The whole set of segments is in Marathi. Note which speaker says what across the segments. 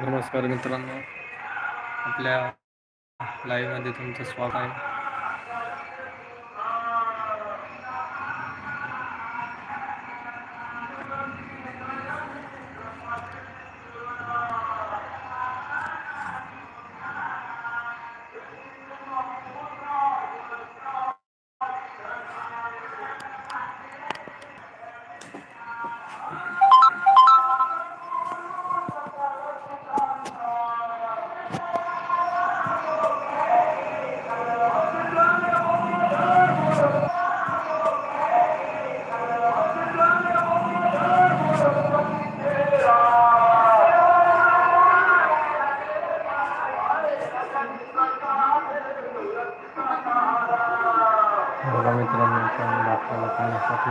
Speaker 1: नमस्कार मित्रांनो. आपल्या लाईव्हमध्ये तुमचं स्वागत आहे. बघा मित्रांनो आपण आपल्याला पाहण्यासाठी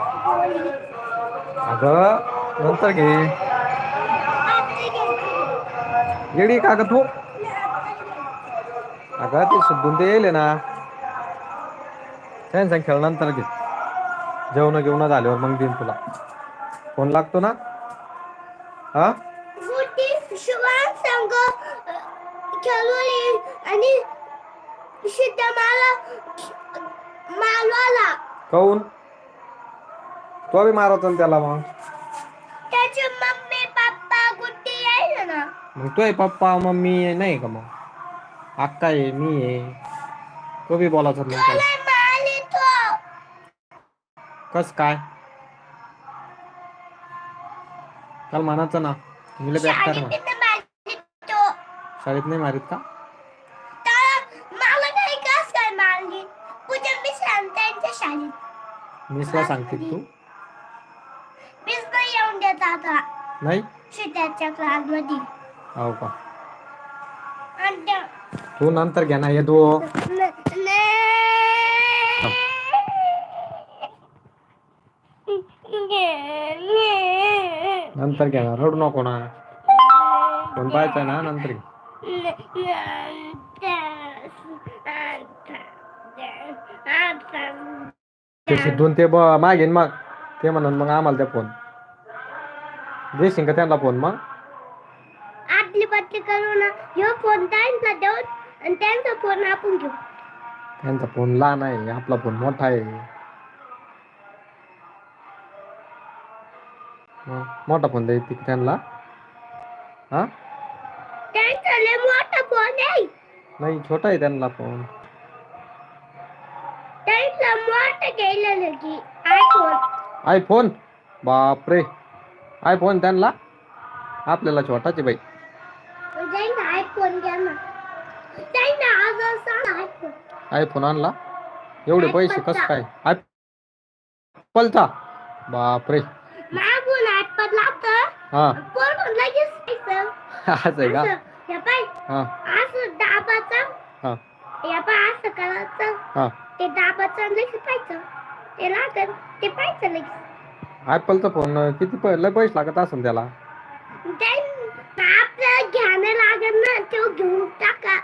Speaker 1: अगं नंतर घे. येडी का ग तू? अगं ते सुद्धून ते येईल ना. सांग सांग खेळ नंतर घे. जेवण घेऊन झाल्यावर मग देईन तुला. फोन लागतो ना? हा?
Speaker 2: आणि माला
Speaker 1: काऊन? तो बी मारत ना त्याला मग.
Speaker 2: त्याचे मम्मी पप्पा गुड्डी आहे ना
Speaker 1: मग तोय पप्पा मम्मी नाही का मग? अक्का आहे मी आहे. तो बी बोलायचा मग त्याला. कस काय? काल म्हणायचं ना मुलं
Speaker 2: शाळेत मारली तो.
Speaker 1: शाळेत नाही मारित का? मिसला सांगते तू.
Speaker 2: नाही? शिट्याच्या क्लासमध्ये
Speaker 1: हो का? तू नंतर घ्या ना हे तू नंतर घ्या ना रडू नको ना. कोण पाहायचं ना नंतर घे. ते सिद्धून ते ब- मागेन मग. ते म्हणून मग आम्हाला त्या फोन. देशील का त्यांना फोन मग?
Speaker 2: आपली पट्टी करू ना. ह्यो फोन त्यांना देऊन आणि त्यांचा फोन आपण घेऊ.
Speaker 1: त्यांचा फोन लहान आहे आपला फोन मोठा आहे. मोठा फोन द्यायची त्यांना. हा?
Speaker 2: त्यांचा लय मोठा फोन आहे.
Speaker 1: नाही छोटा आहे त्यांना फोन.
Speaker 2: त्यांचा मोठा गेलेलं की आयफोन.
Speaker 1: आयफोन? बापरे. आयफोन त्यांना. आपल्याला छोटाच बाई.
Speaker 2: आयफोन आयफोन
Speaker 1: आयफोन आणला. एवढे पैसे कस काय? ऍपलचा बापरे. हा. असं आहे का?
Speaker 2: असं. हे
Speaker 1: हा.
Speaker 2: असं दाबाचं.
Speaker 1: हा.
Speaker 2: हे पाय असं करायचं.
Speaker 1: हा.
Speaker 2: ते दाबाचं लगेच ते लागल ते पाहायचं लगेच.
Speaker 1: ऍपलचा फोन किती पै- लय पैसे लागत असेल त्याला?
Speaker 2: त्यां- आपल्याला घ्यायला लागल ना तो घेऊन टाका.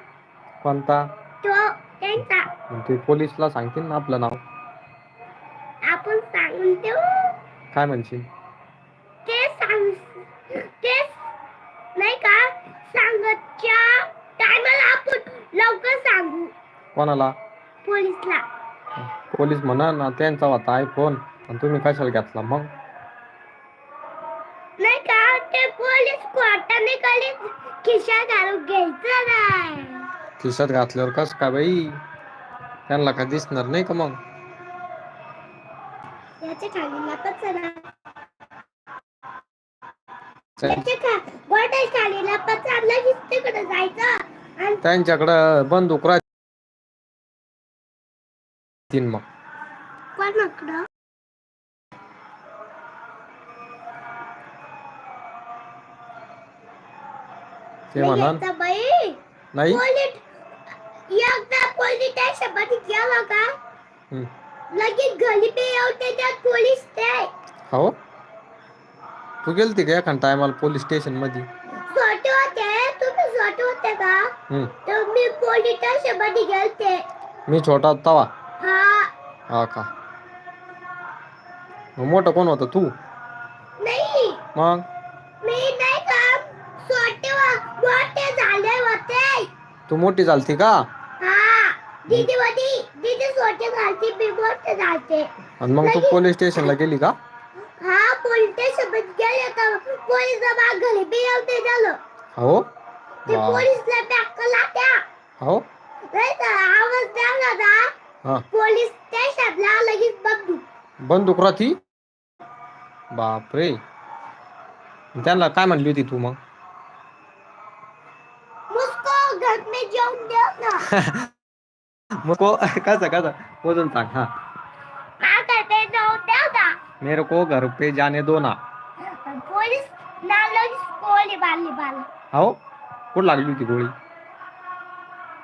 Speaker 1: कोणता?
Speaker 2: तो त्यांचा.
Speaker 1: मग ते पोलिसला सांगतील ना आपलं नाव.
Speaker 2: आपण सांगून देऊ.
Speaker 1: काय म्हणशील?
Speaker 2: ते सांग ते नाही का सांगतच्या टायमाला आपण लवकर सांगू.
Speaker 1: कोणाला?
Speaker 2: पोलिसला.
Speaker 1: पोलीस म्हणा ना त्यांचा होता आयफोन आणि तुम्ही कशाला घेतला मग?
Speaker 2: नाही का? ते पोलीस कोटाने कधी खिशात घालू घ्यायचं नाही.
Speaker 1: खिशात घातल्यावर कस का बाई? त्यांना का दिसणार नाही का मग?
Speaker 2: याच्या खाली लपत चला. जायचं. आणि
Speaker 1: त्यांच्याकडं बंदूक राहतीन मग. ते म्हणा
Speaker 2: घ्यायचं बाई
Speaker 1: नाही?
Speaker 2: एकदा पोलीस स्टेशनमध्ये गेला का. लगेच घरी बी येऊते त्यात पोलीस ते
Speaker 1: हो तू गेलती का एखाद टायमाला पोलीस स्टेशन मध्ये
Speaker 2: छोटे होते तुम्ही छोटे होते का. तर मी पोलीस स्टेशनमध्ये गेलते
Speaker 1: मी छोटा होता तवा
Speaker 2: हा।
Speaker 1: हा का। मोठं कोण होतं तू?
Speaker 2: नाही।
Speaker 1: मग
Speaker 2: मी व- मोठे झाले होते.
Speaker 1: तू मोठी झालती का?
Speaker 2: हा. दीदी होती दीदी छोटे झालते मी मोठे झालते.
Speaker 1: आणि मग तू पोलीस स्टेशनला गेली का?
Speaker 2: हा पोलीस स्टेशन गेले तर पोलीस घरी बी येऊते झालं.
Speaker 1: हो?
Speaker 2: ते
Speaker 1: वा.
Speaker 2: पोलीसला बॅक त्या
Speaker 1: हो?
Speaker 2: नाही तर आवाज द्याला ना
Speaker 1: हा.
Speaker 2: पोलीस स्टेशनला लगेच बंदूक.
Speaker 1: बंदूक राहती? बापरे. त्यांना काय म्हणली होती तू मग?
Speaker 2: मुझको घर में जाऊन दे ना
Speaker 1: मग को कसं कसं? मोजून सांग हा.
Speaker 2: हाँ जाऊन दे ना
Speaker 1: मेरे को घर पे जाने दो ना.
Speaker 2: पोलीस ना लगेच गोळी मारली मला
Speaker 1: हो कुठं लागली होती गोळी?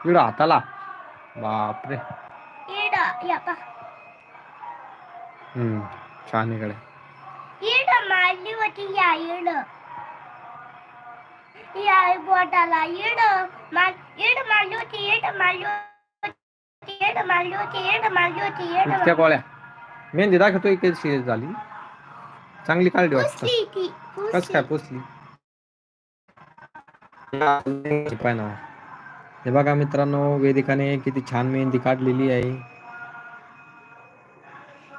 Speaker 1: इकडं हाताला. बापरे.
Speaker 2: इड या पा.
Speaker 1: हम्म छान इकडे.
Speaker 2: इड मारली होती या इड. या बोटाला इड मार इड मारली होती इड मारली होती इड मारली होती इड मारली होती इड
Speaker 1: इतक्या गोळ्या मेहंदी दाखवतोय कशी झाली. चांगली काढली वाटतं.
Speaker 2: पुसली ती
Speaker 1: कस काय पोचली पाय ना हे बघा मित्रांनो वेदिकाने किती छान मेहंदी काढलेली आहे.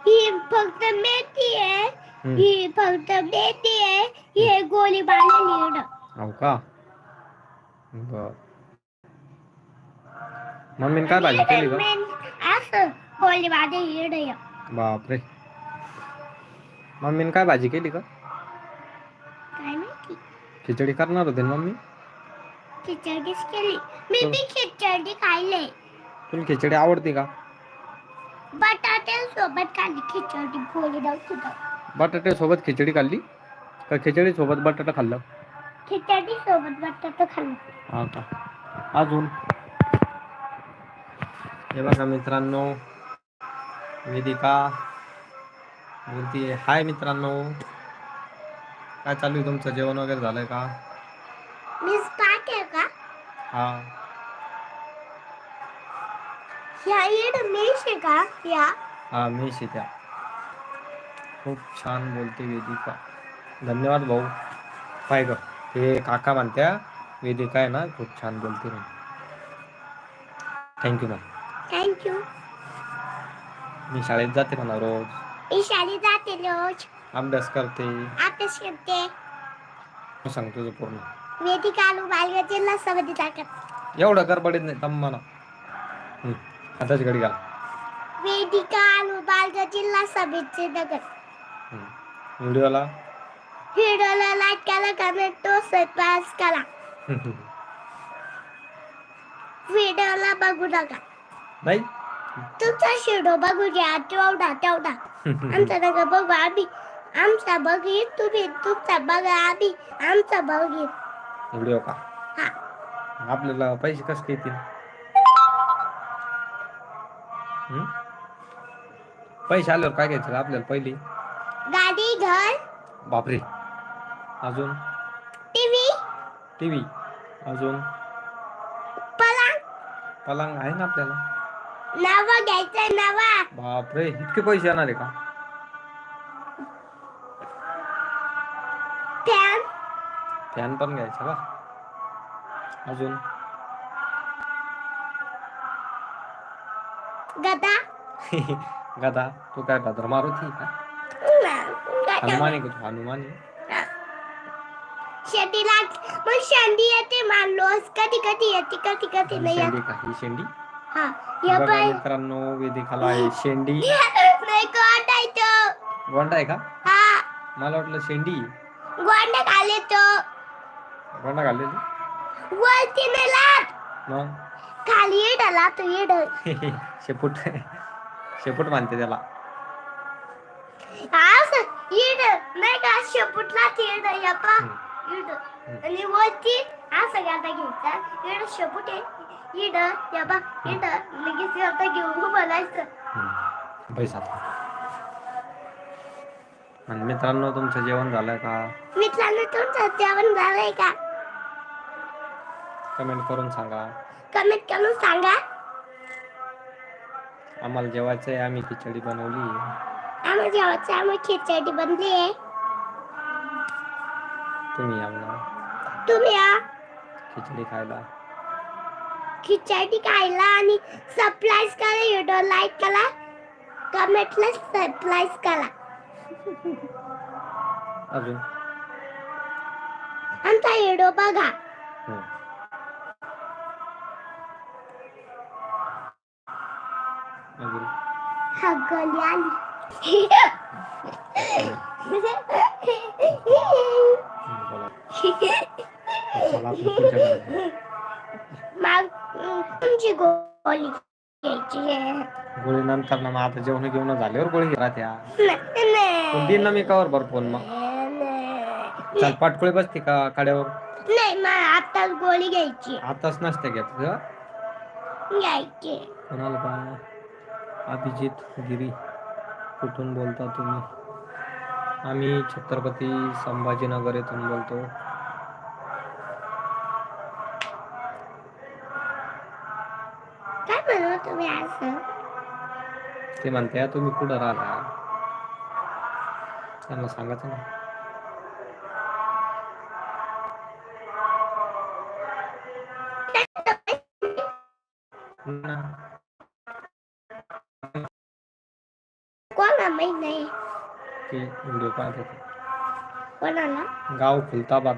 Speaker 2: ही फक्त मेथी आहे.
Speaker 1: हम्म.
Speaker 2: ही फक्त मेथी आहे. ही गोळी मारलेली इड
Speaker 1: हो का? बर मम्मीने काय भाजी केली
Speaker 2: असं या
Speaker 1: बापरे मम्मीने काय भाजी केली का?
Speaker 2: काय माहिती
Speaker 1: खिचडी करणार होते ना मम्मी।
Speaker 2: खिचडीच केली मी बी खिचडी खाल्ले
Speaker 1: तुला खिचडी आवडते का?
Speaker 2: बटाटे सोबत खाल्ली खिचडी तर.
Speaker 1: बटाटे सोबत खिचडी खाल्ली का खिचडी सोबत बटाटा खाल्लं?
Speaker 2: खिचडी सोबत बटाटे खाल्लं.
Speaker 1: हा का? अजून? हे बघा मित्रांनो वेदिका बोलतीये हाय मित्रांनो. काय चालू आहे तुमचं? जेवण वगैरे झालंय का?
Speaker 2: मी स्पाट आहे का?
Speaker 1: हा.
Speaker 2: ह्या इड मेश आहे का? या.
Speaker 1: हा मी त्या. खूप छान बोलते वेदिका. धन्यवाद भाऊ. पाय ग. हे काका म्हणत्या वेदिका आहे ना खूप छान बोलते थँक्यू मॅम
Speaker 2: थँक्यू
Speaker 1: मी शाळेत जाते म्हणा रोज.
Speaker 2: मी शाळेत जाते रोज.
Speaker 1: अभ्यास करते.
Speaker 2: अभ्यास करते.
Speaker 1: मी सांगतो तुझं पूर्ण.
Speaker 2: वेदिका आलू बालगा जिल्हा समिती ताकद
Speaker 1: एवढं गडबडीत नाही तम म्हणा. आताच घडी घाल
Speaker 2: वेदिका आलू बालगा जिल्हा समिती नगर.
Speaker 1: हम्म. व्हिडिओला
Speaker 2: व्हिडिओला लाईक करा कमेंट तो सबस्क्राईब करा. व्हिडिओला बघू नका.
Speaker 1: नाही.
Speaker 2: तुमचा व्हिडिओ बघू घ्या तेवढा तेवढा. आमचा नका बघू आम्ही. आमचा बघीन तुम्ही तुमचा बघा आम्ही. आमचा बघीन
Speaker 1: व्हिडिओ का?
Speaker 2: हा.
Speaker 1: आपल्याला पैसे कसे येतील? हम्म? पैसे आल्यावर काय घ्यायचं आपल्याला पहिली?
Speaker 2: गाडी घर.
Speaker 1: बापरे. अजून?
Speaker 2: टीव्ही.
Speaker 1: टीव्ही. अजून?
Speaker 2: पलंग.
Speaker 1: पलंग आहे ना आपल्याला?
Speaker 2: नवा घ्यायचं नवा.
Speaker 1: बापरे इतके पैसे येणार आहे का?
Speaker 2: फॅन.
Speaker 1: फॅन पण घ्यायचा का? अजून?
Speaker 2: गदा.
Speaker 1: गदा. तू काय भद्र मारुती का? हनुमान. आहे का तू हनुमान. आहे
Speaker 2: शेंडीला मग शेंडी येते मानलोस कधी कधी येते कधी कधी
Speaker 1: ही
Speaker 2: नाही येत.
Speaker 1: शेंडी? का ही शेंडी
Speaker 2: हा ये
Speaker 1: बघा
Speaker 2: बाय
Speaker 1: मित्रांनो वेदिकाला आहे. शेंडी
Speaker 2: नाही कोटायचं
Speaker 1: गोंडा आहे का?
Speaker 2: हा.
Speaker 1: मला वाटलं शेंडी.
Speaker 2: गोंड खाले तो.
Speaker 1: गोंडा घालले तू?
Speaker 2: वरती नाही लाट
Speaker 1: मग?
Speaker 2: खाली इडला तो इड
Speaker 1: शेपूट शेपूट मानते त्याला.
Speaker 2: असं इड नाही का शेपुटला इड यप्पा इड आणि वरती असं गाता घ्यायचा इड शेपूट इड यप्पा इड लगेच गाता घेऊन बोलायचं
Speaker 1: पैसा आणि मित्रांनो तुमचं जेवण झालं का
Speaker 2: मित्रांनो तुमचं जेवण झालंय का
Speaker 1: कमेंट करून सांगा
Speaker 2: कमेंट करून सांगा
Speaker 1: आम्हाला जेवायचं आहे आम्ही खिचडी बनवली
Speaker 2: आम्ही जेवायचं आम्ही खिचडी बनली आहे
Speaker 1: तुम्ही म्हणा.
Speaker 2: तुम्ही या.
Speaker 1: खिचडी खायला.
Speaker 2: खिचडी खायला आणि सरप्राईज करा व्हिडिओ लाईक करा. कमेंटला सरप्राईज करा.
Speaker 1: अजून?
Speaker 2: आमचा व्हिडिओ बघा.
Speaker 1: अजून?
Speaker 2: हा गली आली. तुमची गोळी
Speaker 1: गोळी नंतर ना मग आता जेवण घेऊन झाल्यावर गोळी घ्या त्या
Speaker 2: नाही, नाही.
Speaker 1: पण दिन ना मी कवर भर फोन मग? चल पाटकोळी बसते का काड्यावर?
Speaker 2: नाही, मग आता गोळी घ्यायची.
Speaker 1: आताच नसते घेत
Speaker 2: घ्यायची.
Speaker 1: कोणाला पहा अभिजित गिरी कुठून बोलता तुम्ही? आम्ही छत्रपती संभाजीनगर येथून बोलतो.
Speaker 2: तुम्ही
Speaker 1: ते म्हणते तुम्ही कुठं राहिला त्यांना सांगायचं ना. पाहत होते.
Speaker 2: कोणाला
Speaker 1: गाव खुलताबाद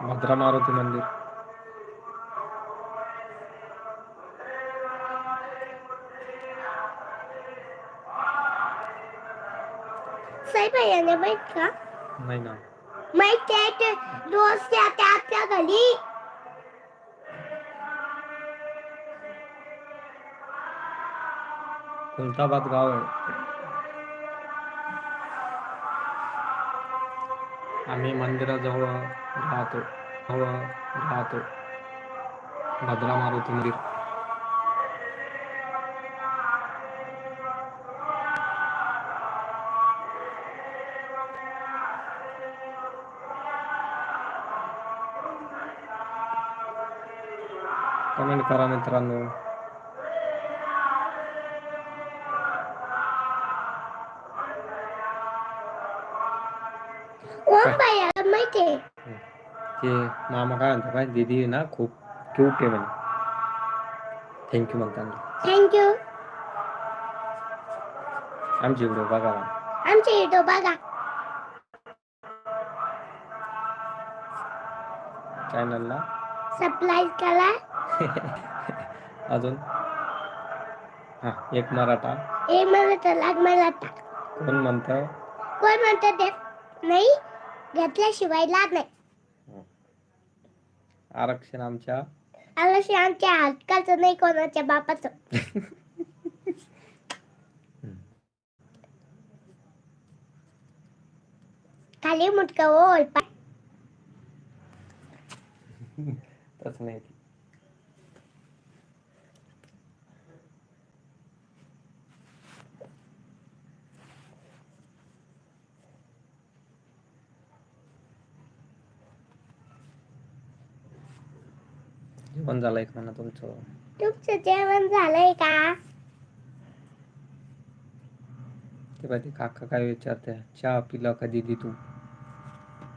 Speaker 1: भद्रा मारुती मंदिर.
Speaker 2: भैयाने माहीत का?
Speaker 1: नाही ना.
Speaker 2: माहीत आहे ते रोज त्या त्या आपल्या घरी.
Speaker 1: खुलताबाद गाव आहे. आम्ही मंदिराजवळ राहतो. जवळ राहतो. भद्रा मारुती मंदिर. कमेंट करा मित्रांनो.
Speaker 2: आहे
Speaker 1: ते मामा काय म्हणतो काय दीदी ना खूप क्यूट आहे म्हणे. थँक्यू म्हणतात
Speaker 2: थँक्यू
Speaker 1: आमची व्हिडिओ बघा म्हणे.
Speaker 2: आमचे व्हिडिओ बघा.
Speaker 1: चॅनलला
Speaker 2: सबस्क्राईब करा.
Speaker 1: अजून? हा एक मराठा.
Speaker 2: हे मला तर लाग मला टाक
Speaker 1: कोण म्हणतं?
Speaker 2: कोण म्हणतं ते? नाही? घेतल्याशिवाय लाग नाही.
Speaker 1: आरक्षण आमच्या.
Speaker 2: आलशी आमच्या हक्काचं नाही कोणाच्या बापाचं. खाली मुटका ओल
Speaker 1: तसं नाही ते. जेवण झालंय का म्हणा तुमचं?
Speaker 2: तुमचं जेवण झालंय का?
Speaker 1: ते पाहिजे काका काय विचारते चहा पिला का दिदी तू?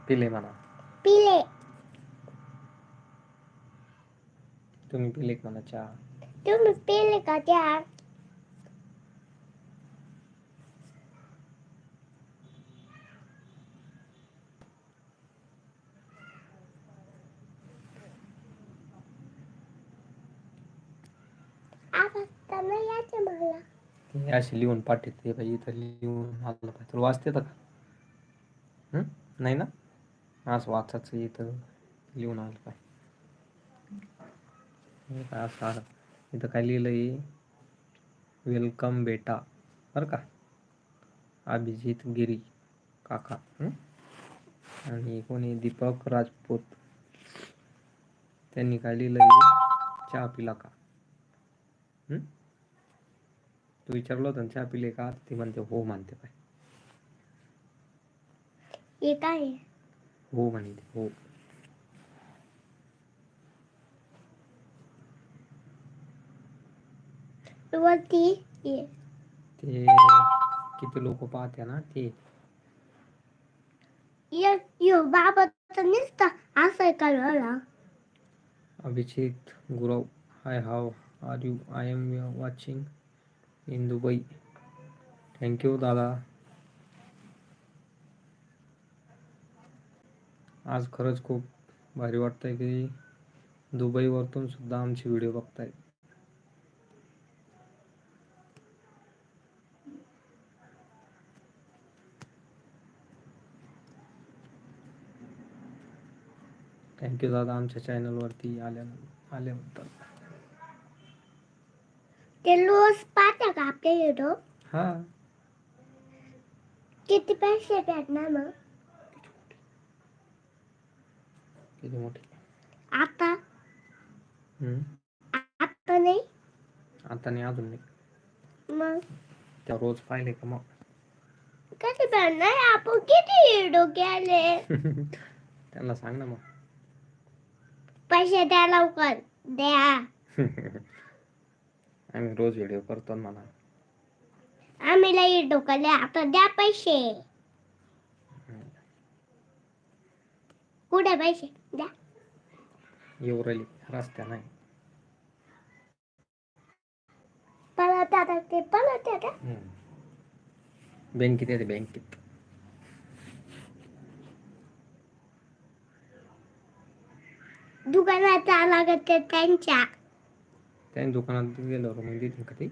Speaker 1: पिले म्हणा.
Speaker 2: पिले.
Speaker 1: तुम्ही पिले म्हणा चहा?
Speaker 2: तुम्ही पिले का त्या
Speaker 1: ते असे लिहून पाठवते पाहिजे इथं लिहून आलं पाहिजे तुला वाचते का? नाही ना? असं वाचायचं इथं लिहून आलं पाहिजे काय असं आलं? इथं काय लिहिलंय? वेलकम बेटा. बरं का? अभिजित गिरी काका. आणि कोणी? दीपक राजपूत. त्यांनी काय लिहिलंय? चहा पिला का हं? तू विचारलं होतं चहा पिले का? ती म्हणते हो म्हणते पाय
Speaker 2: काय आहे?
Speaker 1: हो म्हणते हो.
Speaker 2: वरती ये.
Speaker 1: ते किती लोक पाहते ना ते.
Speaker 2: ये यो बाबा तर नुसता. असं आहे का मला
Speaker 1: Abhijit Gurav hi how are you I am watching. In Dubai. Thank you दादा. आज खरंच खूप भारी वाटतंय की दुबईवरतून सुद्धा आमचे व्हिडिओ बघताय थँक्यू दादा. आमच्या चॅनलवरती आल्या आल्याबद्दल
Speaker 2: ते रोज पाहता का आपल्या व्हिडिओ
Speaker 1: हा.
Speaker 2: किती पैसे भेटणार मग?
Speaker 1: किती मोठी?
Speaker 2: आता?
Speaker 1: हम्म.
Speaker 2: आता नाही?
Speaker 1: आता नाही अजून नाही.
Speaker 2: मग?
Speaker 1: त्या रोज पाहिले का मग?
Speaker 2: कसे भेटणार आपण किती व्हिडिओ केले?
Speaker 1: त्यांना सांग ना मग.
Speaker 2: पैसे द्या लवकर द्या.
Speaker 1: आम्ही रोज व्हिडिओ करतो ना म्हणा.
Speaker 2: आम्ही लई डोकले आता द्या पैसे. कुठे पैसे? द्या.
Speaker 1: येऊ राहिली. रस्त्या नाही.
Speaker 2: परत आता ते आता.
Speaker 1: बँकेत येते बँकेत.
Speaker 2: दुकानात लागत त्यांच्या.
Speaker 1: त्याने दुकानात गेलो मग देतील का ते?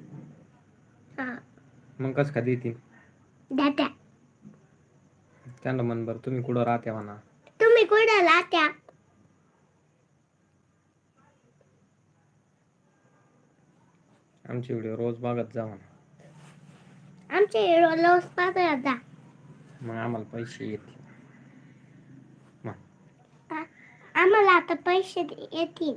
Speaker 1: मग कसं का देतील?
Speaker 2: द्या
Speaker 1: त्यांना म्हण बरं तुम्ही कुठं राहते म्हणा.
Speaker 2: तुम्ही कुठे राहत्या?
Speaker 1: आमचे व्हिडिओ रोज बघत जा म्हणा.
Speaker 2: आमचे लोस पात्र जा.
Speaker 1: मग आम्हाला पैसे येतील.
Speaker 2: आ- आम्हाला आता पैसे येतील.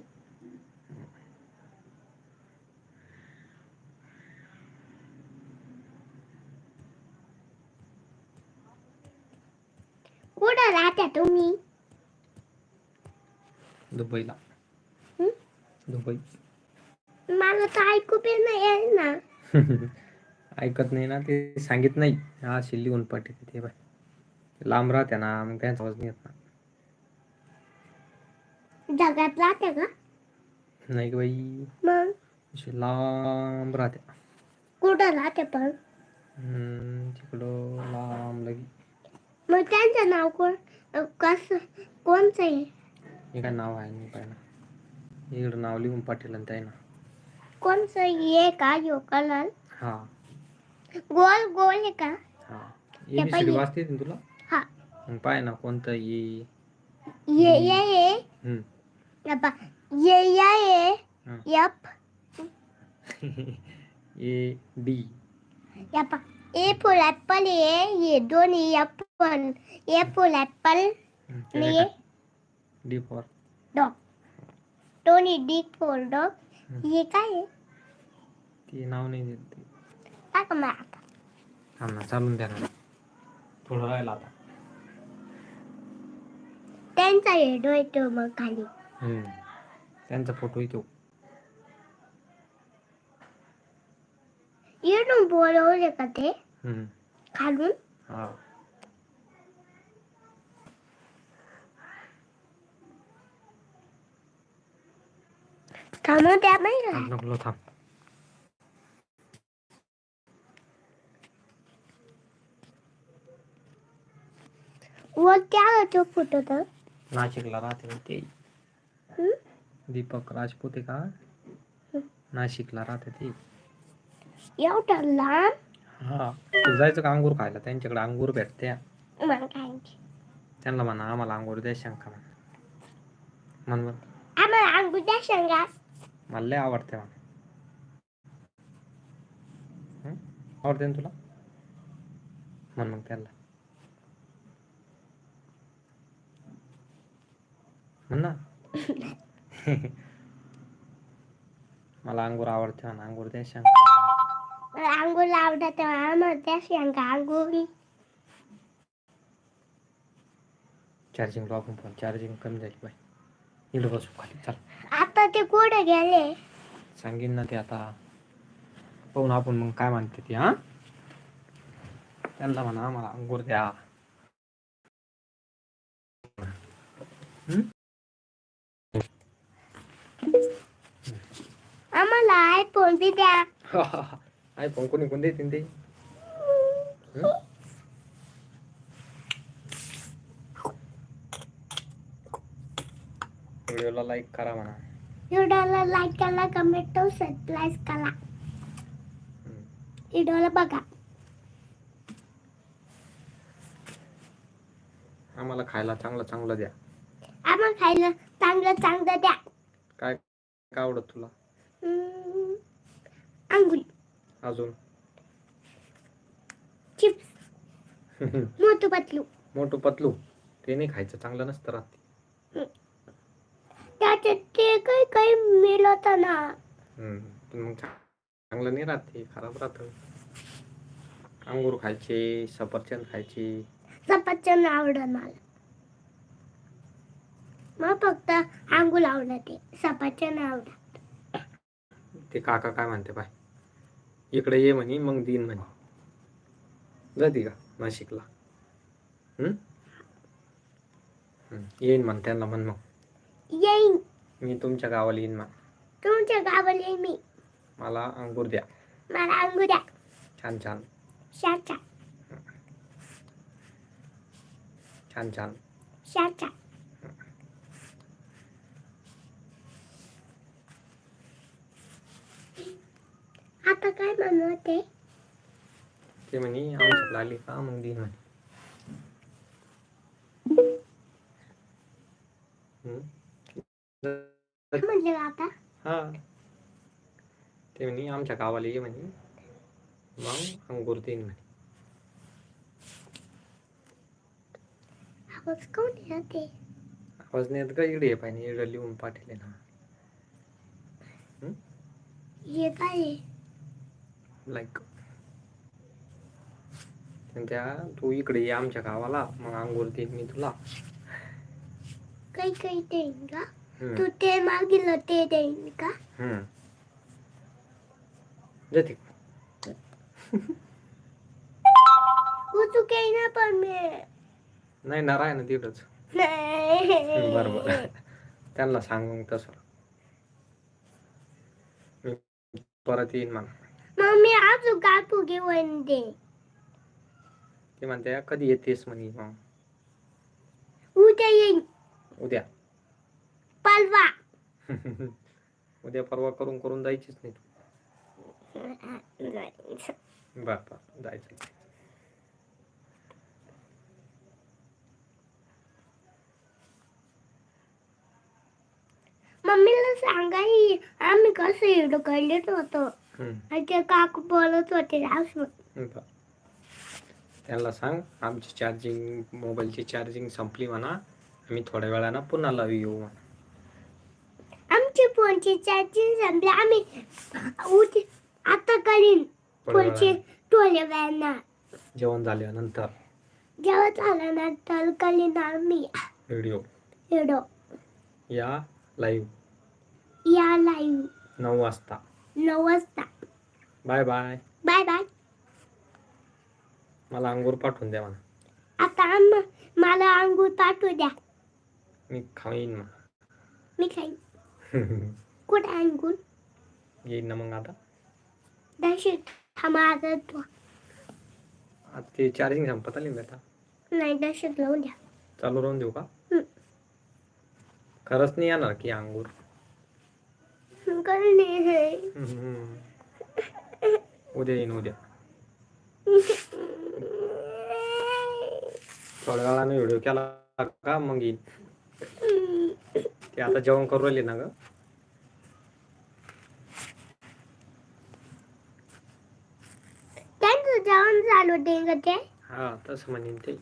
Speaker 2: कुठं राहत्या तुम्ही?
Speaker 1: दुबईला? दुबई.
Speaker 2: मला तर ऐकू बी नाही येईल ना.
Speaker 1: ऐकत नाही ना ते सांगित नाही. हा अशी लिहून पाठवते ते बाय. लांब राहते ना मग त्यांचा आवाज नाही येत ना.
Speaker 2: जगात राहत्या का?
Speaker 1: नाही ग बाई.
Speaker 2: मग?
Speaker 1: अशी लांब राहते.
Speaker 2: कुठं राहते पण?
Speaker 1: हम्म, तिकडं लांब लगी.
Speaker 2: मग त्यांचं नाव कोण? कसं? कोणचं आहे?
Speaker 1: हे काय नाव आहे काय ना इकडं नाव लिहून पाठवलं ना त्यानं.
Speaker 2: कोणचं ये का? यो कलर?
Speaker 1: हा.
Speaker 2: गोल गोल आहे का?
Speaker 1: हा. एबीसीडी
Speaker 2: पाहिजे.
Speaker 1: वाचते ना तुला?
Speaker 2: हा.
Speaker 1: मग पाय ना कोणतं ये
Speaker 2: ये ये ये.
Speaker 1: हम्म.
Speaker 2: यप्पा. ये या ये.
Speaker 1: हा.
Speaker 2: F.
Speaker 1: A B.
Speaker 2: यप्पा a full apple ये ये दोन्ही apple a full apple
Speaker 1: hmm,
Speaker 2: ये
Speaker 1: डी फॉर
Speaker 2: डॉग दोन्ही डी फुल डॉग. ये काय आहे
Speaker 1: ते नाव नाही देत ते
Speaker 2: टाका मला आता
Speaker 1: थांब ना चालून द्या ना थोडं राहिलं आता
Speaker 2: त्यांचा हेडो येतो मग खाली
Speaker 1: हम्म. त्यांचा फोटो येतो
Speaker 2: येऊन बोलवले का ते
Speaker 1: हम्म.
Speaker 2: खालून
Speaker 1: हा
Speaker 2: थांबू द्या नाही का
Speaker 1: थांब नको थांब
Speaker 2: वर त्या तो फोटो तर
Speaker 1: नाशिकला राहते ना ते
Speaker 2: हम्म?
Speaker 1: दीपक राजपूत आहे का नाशिकला राहते ते
Speaker 2: एवढं लांब?
Speaker 1: हा तू जायचं का अंगूर खायला? त्यांच्याकडे अंगूर भेटते. त्यांना म्हणा आम्हाला अंगूर द्या शंका म्हणा म्हण. बरं.
Speaker 2: आम्हाला अंगुठ्या शेंगा
Speaker 1: मला लय आवडते म्हणा. हं? आवडते ना तुला? म्हण मग त्याला म्हण ना. मला अंगूर आवडते म्हणा अंगूर द्या शंका
Speaker 2: अंगूर आवडत आम्हाला त्या शेंगा अंगूर
Speaker 1: चार्जिंग आपण फोन चार्जिंग कमी झाली बाई. इकडे बसू खाली चल.
Speaker 2: आता ते कुठे गेले?
Speaker 1: सांगेन ना ते आता. पाहून आपण मग काय म्हणते ते हा? त्यांना म्हणा मला अंगूर द्या.
Speaker 2: आम्हाला आयफोन बी द्या.
Speaker 1: कोण देतील ते हं? व्हिडिओला लाईक करा म्हणा.
Speaker 2: व्हिडिओला लाईक करा कमेंट सबस्क्राईब करा. व्हिडिओला बघा.
Speaker 1: आम्हाला खायला चांगलं चांगलं द्या.
Speaker 2: आम्हाला खायला चांगलं चांगलं द्या.
Speaker 1: काय काय आवडत तुला?
Speaker 2: अंगूर
Speaker 1: अजून?
Speaker 2: चिप्स. मोठं पतलू.
Speaker 1: मोठं पतलू. ते नाही खायचं चांगलं नसतं राहते
Speaker 2: त्याच्यात ते काही काही मिळत ना.
Speaker 1: मग चांगलं नाही राहत खराब राहतं. अंगूर खायचे सफरचंद खायचे.
Speaker 2: सफरचंद आवडत मला. मग फक्त अंगूर आवडते सफरचंद आवडत.
Speaker 1: ते काका काय म्हणते पाय इकडे ये म्हणे मग दिन म्हणे. जाते का नाशिकला. येईन म्हण त्यांना म्हण मग.
Speaker 2: येईन.
Speaker 1: मी तुमच्या गावाला येईन म्हण.
Speaker 2: तुमच्या गावाला येईन मी.
Speaker 1: मला अंगूर द्या.
Speaker 2: मला अंगूर द्या.
Speaker 1: छान छान.
Speaker 2: शाचा
Speaker 1: छान. छान
Speaker 2: शाचा आता काय म्हणत
Speaker 1: ते? म्हणे आमच्याकडे आली का मग दिन म्हणे.
Speaker 2: म्हणजे आता
Speaker 1: हा. ते म्हणे आमच्या गावाला ये म्हणे. मग अंगूर देईन म्हणे.
Speaker 2: आवाज कोण येते
Speaker 1: आवाज नाही येत का? इकडे ये पाहिजे इकडे लिहून पाठवले ना.
Speaker 2: काय आहे?
Speaker 1: लाईक त्या तू इकडे ये आमच्या गावाला मग अंगूर देईन मी तुला.
Speaker 2: काही काही देईन का. तू ते मागितलं ते देईन का.
Speaker 1: जाते.
Speaker 2: उचू काही ना पण मी.
Speaker 1: नाही ना राह ना तिकडंच
Speaker 2: नाही
Speaker 1: बरं बरं त्यांना सांग मग तसं. मी परत येईन म्हणा.
Speaker 2: मम्मी अजून कापू घेऊन दे.
Speaker 1: ते म्हणते कधी येतेस म्हणे मग?
Speaker 2: उद्या येईन.
Speaker 1: उद्या.
Speaker 2: परवा.
Speaker 1: उद्या परवा करून करून जायचीच नाही तू. बर जायचं
Speaker 2: मम्मीला सांगा आम्ही कसं व्हिडिओ काढत होतो. आणि ते काकू बोलत होते असं
Speaker 1: त्यांना सांग आमची चार्जिंग मोबाईलची चार्जिंग संपली म्हणा आम्ही थोड्या वेळानं पुन्हा लावी येऊ म्हणा.
Speaker 2: आमची फोनची चार्जिंग संपली आम्ही उद्या आता करीन
Speaker 1: थोड्या
Speaker 2: फोनची
Speaker 1: वेळानं.
Speaker 2: टोले वेळानं.
Speaker 1: जेवण झाल्यानंतर
Speaker 2: जेव्हा झाल्यानंतर करीन आम्ही
Speaker 1: व्हिडिओ
Speaker 2: व्हिडिओ
Speaker 1: या लाईव्ह
Speaker 2: या लाईव्ह
Speaker 1: नऊ वाजता.
Speaker 2: नऊ वाजता.
Speaker 1: बाय बाय
Speaker 2: बाय बाय
Speaker 1: मला अंगूर पाठवून द्या म्हणा.
Speaker 2: आता आम मला अंगूर पाठवू द्या.
Speaker 1: मी खाईन
Speaker 2: मी खाईन.
Speaker 1: मग
Speaker 2: कुठे अंगूर?
Speaker 1: येईन ना मग आता.
Speaker 2: दशी थांबा आता तू
Speaker 1: आता ते चार्जिंग संपत आली ना बेटा.
Speaker 2: नाही दशत लावून द्या.
Speaker 1: चालू राहून देऊ का?
Speaker 2: हम्म.
Speaker 1: खरंच नाही येणार की अंगूर.
Speaker 2: करणे
Speaker 1: हम्म. उद्या येईन उद्या. थोड्या वेळानं व्हिडिओ केला का मग येईन. ते आता जेवण करू राहिले ना ग.
Speaker 2: त्यांचं जेवण चालू ते.
Speaker 1: हा तसं म्हणेन ते.